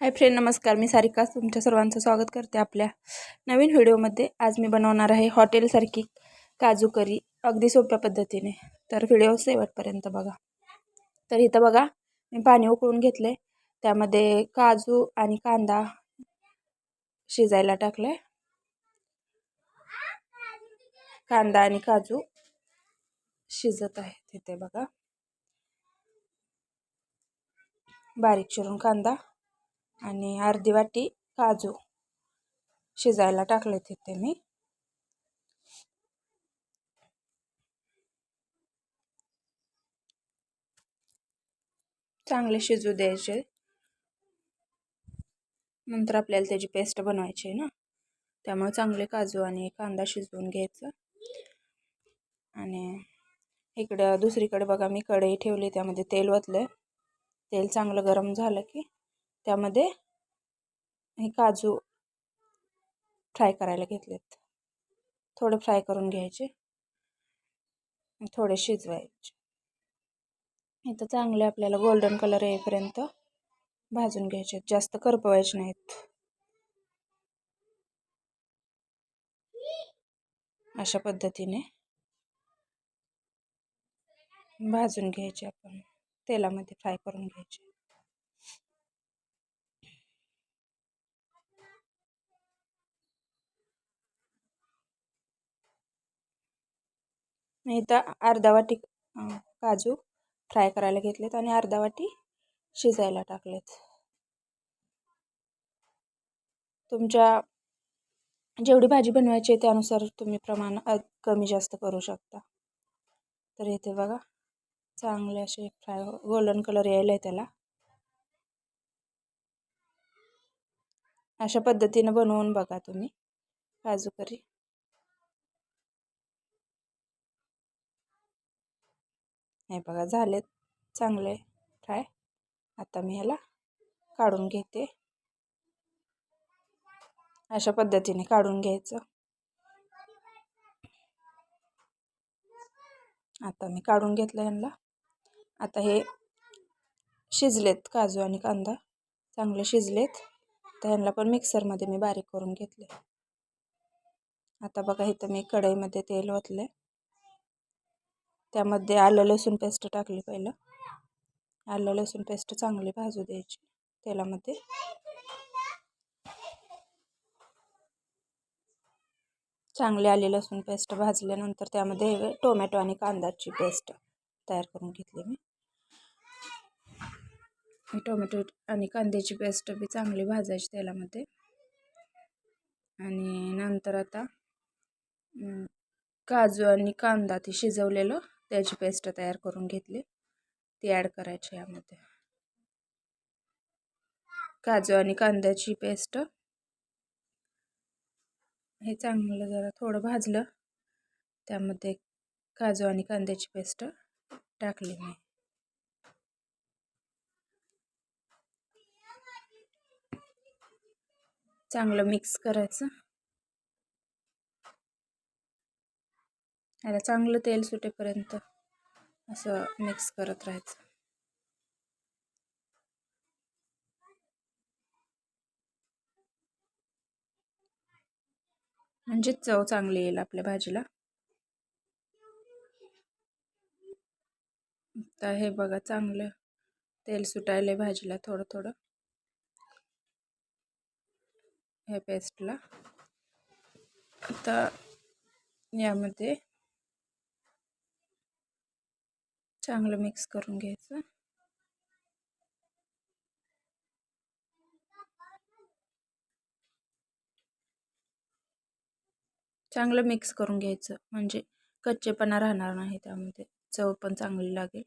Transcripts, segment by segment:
Hi friend नमस्कार. मी सारिका. तुमच्या सर्वांचं स्वागत करते आपल्या नवीन व्हिडिओमध्ये. आज मी बनवणार आहे हॉटेलसारखी काजू करी. अगदी सोप्या पद्धतीने. तर व्हिडिओ शेवटपर्यंत बघा. तर इथं बघा मी पाणी उकळून घेतले त्यामध्ये काजू आणि कांदा शिजायला टाकले कांदा आणि काजू शिजत आहे तिथे बघा. बारीक चिरून कांदा. आणि अर्धी वाटी काजू शिजायला टाकले तिथे मी. चांगले शिजू द्यायचे. नंतर आपल्याला त्याची पेस्ट बनवायची आहे ना. त्यामुळे चांगले काजू आणि कांदा शिजवून घ्यायचं. आणि इकडं दुसरीकडे बघा मी कढई ठेवली त्यामध्ये तेल ओतलं तेल चांगलं गरम झालं की त्यामध्ये हे काजू फ्राय करायला घेतलेत. थोडे फ्राय करून घ्यायचे. थोडे शिजवायचे. इथं चांगले आपल्याला गोल्डन कलर येईपर्यंत भाजून घ्यायचे. जास्त करपवायचे नाहीत. अशा पद्धतीने भाजून घ्यायचे आपण. तेलामध्ये फ्राय करून घ्यायचे. इथं अर्धा वाटी काजू फ्राय करायला घेतलेत आणि अर्धा वाटी शिजायला टाकलेत. तुमच्या जेवढी भाजी बनवायची आहे त्यानुसार तुम्ही प्रमाण कमी जास्त करू शकता. तर इथे बघा चांगले असे फ्राय गोल्डन कलर यायला आहे त्याला. अशा पद्धतीनं बनवून बघा तुम्ही काजू करी हे बघा झाले चांगले फ्राय आता मी ह्याला काढून घेते. अशा पद्धतीने काढून घ्यायचं. आता मी काढून घेतलं ह्यांना आता हे शिजलेत काजू आणि कांदा. चांगले शिजलेत. तर ह्यांना पण मिक्सरमध्ये मी बारीक करून घेतले. आता बघा इथं मी कढईमध्ये तेल ओतले त्यामध्ये आलं लसूण पेस्ट टाकली पहिलं. आलं लसूण पेस्ट चांगली भाजू द्यायची तेलामध्ये. चांगली आली लसूण पेस्ट भाजल्यानंतर त्यामध्ये टोमॅटो आणि कांदाची पेस्ट तयार करून घेतली मी. टोमॅटो आणि कांद्याची पेस्ट बी चांगली भाजायची तेलामध्ये. आणि नंतर आता काजू आणि कांदा ते शिजवलेलं त्याची पेस्ट तयार करून घेतली. ती ॲड करायची यामध्ये. काजू आणि कांद्याची पेस्ट हे चांगलं जरा थोडं भाजलं. त्यामध्ये काजू आणि कांद्याची पेस्ट टाकली मी. चांगलं मिक्स करायचं. याला चांगलं तेल सुटेपर्यंत असं मिक्स करत राहायचं. म्हणजे चव चांगली येईल आपल्या भाजीला. तर हे बघा चांगलं तेल सुटायले भाजीला थोडं थोडं. ह्या पेस्टला आता यामध्ये चांगलं मिक्स करून घ्यायचं. चांगलं मिक्स करून घ्यायचं. म्हणजे कच्चेपणा राहणार नाही त्यामध्ये. चव पण चांगली लागेल.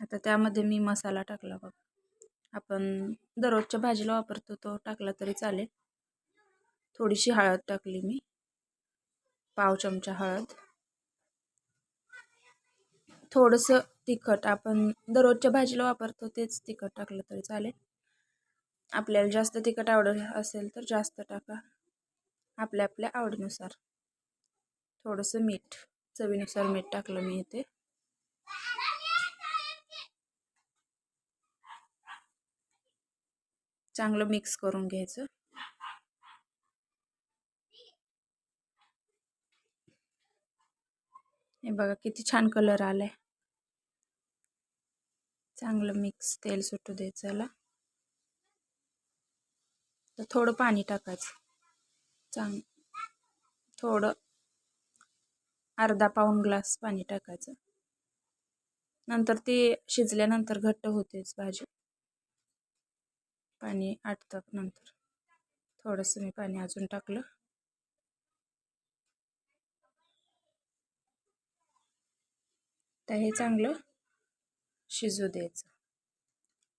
आता त्यामध्ये मी मसाला टाकला बघ. आपण दररोजच्या भाजीला वापरतो तो टाकला तरी चालेल. थोडीशी हळद टाकली मी. पाव चमचा हळद. थोडंसं तिखट आपण दररोजच्या भाजीला वापरतो तेच तिखट टाकलं तरी चालेल. आपल्याला जास्त तिखट आवडत असेल तर जास्त टाका. आपल्या आपल्या आवडीनुसार. थोडंसं मीठ चवीनुसार मीठ टाकलं मी इथे. चांगलं मिक्स करून घ्यायचं. हे बघा किती छान कलर आलाय. चांगलं मिक्स तेल सुटू द्यायचं याला तर थोडं पाणी टाकायचं. चांग थोडं अर्धा पाऊण ग्लास पाणी टाकायचं. नंतर ती शिजल्यानंतर घट्ट होतेच भाजी. पाणी आटतं नंतर. थोडंसं मी पाणी अजून टाकलं. तर हे चांगलं शिजू द्यायचं.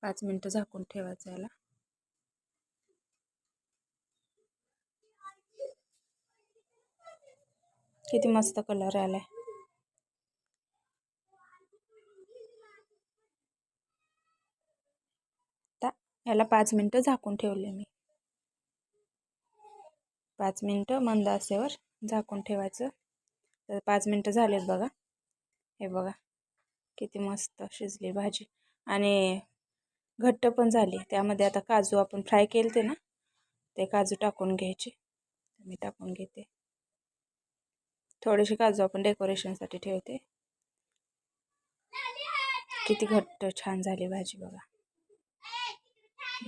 पाच मिनटं झाकून ठेवायचं याला. किती मस्त कलर आलाय. याला पाच मिनटं झाकून ठेवले मी. पाच मिनटं मंद आसेवर झाकून ठेवायचं. तर पाच मिनटं झालेत बघा. हे बघा किती मस्त शिजली भाजी. आणि घट्ट पण झाली. त्यामध्ये आता काजू आपण फ्राय केले ते ना ते काजू टाकून घ्यायचे. मी टाकून घेते. थोडेसे काजू आपण डेकोरेशनसाठी ठेवते. किती घट्ट छान झाली भाजी बघा.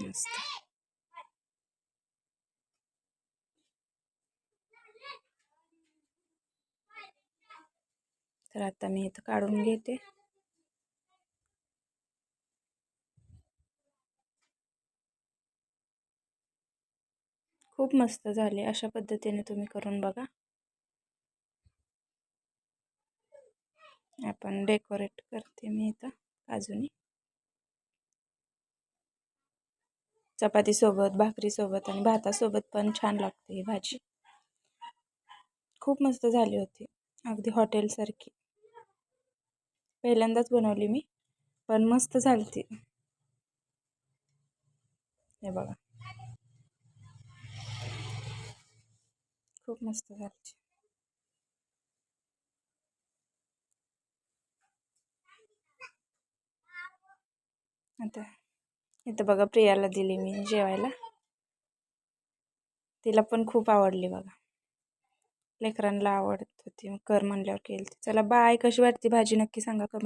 मस्त. तर आता मी इथं काढून घेते. खूप मस्त झाले. अशा पद्धतीने तुम्ही करून बघा. आपण डेकोरेट करते मी इथं काजूनी. चपातीसोबत भाकरीसोबत आणि भातासोबत पण छान लागते ही भाजी. खूप मस्त झाली होती. अगदी हॉटेलसारखी पहिल्यांदाच बनवली मी पण मस्त झाली ती हे बघा. खूप मस्त झाली आता इथं बघा प्रियाला दिली मी जेवायला. तिला पण खूप आवडली बघा. लेकरांना आवडत होती कर म्हणल्यावर केली चला बाय कशी वाटते भाजी? नक्की सांगा कमेंट